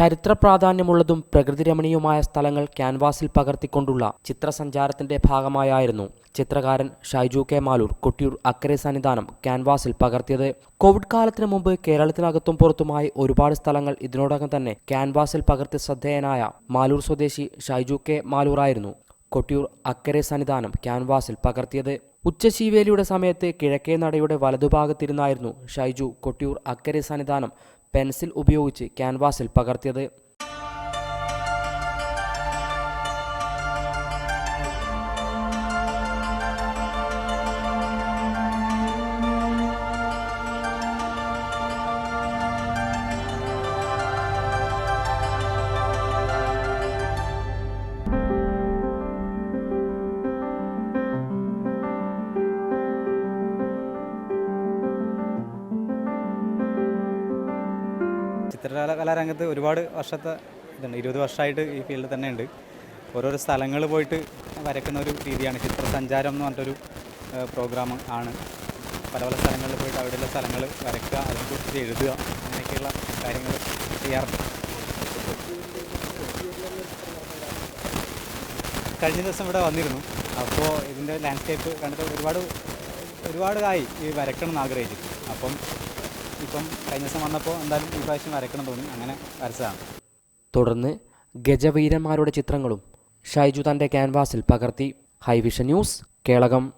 ചരിത്ര പ്രാധാന്യമുള്ളതും പ്രകൃതിരമണീയവുമായ സ്ഥലങ്ങൾ ക്യാൻവാസിൽ പകർത്തിക്കൊണ്ടുള്ള ചിത്രസഞ്ചാരത്തിന്റെ ഭാഗമായായിരുന്നു. ചിത്രകാരൻ ഷൈജു കെ മാലൂർ കൊട്ടിയൂർ അക്കരെ സന്നിധാനം ക്യാൻവാസിൽ പകർത്തിയത്. കോവിഡ് കാലത്തിന് മുമ്പ് കേരളത്തിനകത്തും പുറത്തുമായി ഒരുപാട് സ്ഥലങ്ങൾ ഇതിനോടകം തന്നെ ക്യാൻവാസിൽ പകർത്തി ശ്രദ്ധേയനായ മാലൂർ സ്വദേശി ഷൈജു കെ മാലൂറായിരുന്നു കൊട്ടിയൂർ അക്കരെ സന്നിധാനം ക്യാൻവാസിൽ പകർത്തിയത്. ഉച്ചശീവേലിയുടെ സമയത്ത് കിഴക്കേ നടയുടെ വലതുഭാഗത്തിരുന്നായിരുന്നു ഷൈജു കൊട്ടിയൂർ അക്കരെ സന്നിധാനം പെൻസിൽ ഉപയോഗിച്ച് ക്യാൻവാസിൽ പകർത്തിയത്. ചിത്രകല കലാരംഗത്ത് ഒരുപാട് വർഷത്തെ ഇതുണ്ട്. ഇരുപത് വർഷമായിട്ട് ഈ ഫീൽഡിൽ തന്നെ ഉണ്ട് ഓരോരോ സ്ഥലങ്ങൾ പോയിട്ട് വരയ്ക്കുന്ന ഒരു രീതിയാണ് ചിത്രസഞ്ചാരം എന്ന് പറഞ്ഞിട്ടൊരു പ്രോഗ്രാം ആണ്. പല പല സ്ഥലങ്ങളിൽ പോയിട്ട് അവിടെയുള്ള സ്ഥലങ്ങൾ വരയ്ക്കുക അതിനെക്കുറിച്ച് എഴുതുക അങ്ങനെയൊക്കെയുള്ള കാര്യങ്ങൾ ചെയ്യാറുണ്ട്. കഴിഞ്ഞ ദിവസം ഇവിടെ വന്നിരുന്നു. അപ്പോൾ ഇതിന്റെ ലാൻഡ്സ്കേപ്പ് കണ്ടിട്ട് ഒരുപാട് ഒരുപാട് ആയി ഈ വരയ്ക്കണം എന്ന് ആഗ്രഹിച്ചു. അപ്പം ഇപ്പം കഴിഞ്ഞ ദിവസം വന്നപ്പോൾ എന്തായാലും ഈ പ്രാവശ്യം വരയ്ക്കണം തോന്നി. അങ്ങനെ വരച്ചതാണ്. തുടർന്ന് ഗജവീരന്മാരുടെ ചിത്രങ്ങളും ഷൈജു തന്റെ ക്യാൻവാസിൽ പകർത്തി. High vision news Kelakam.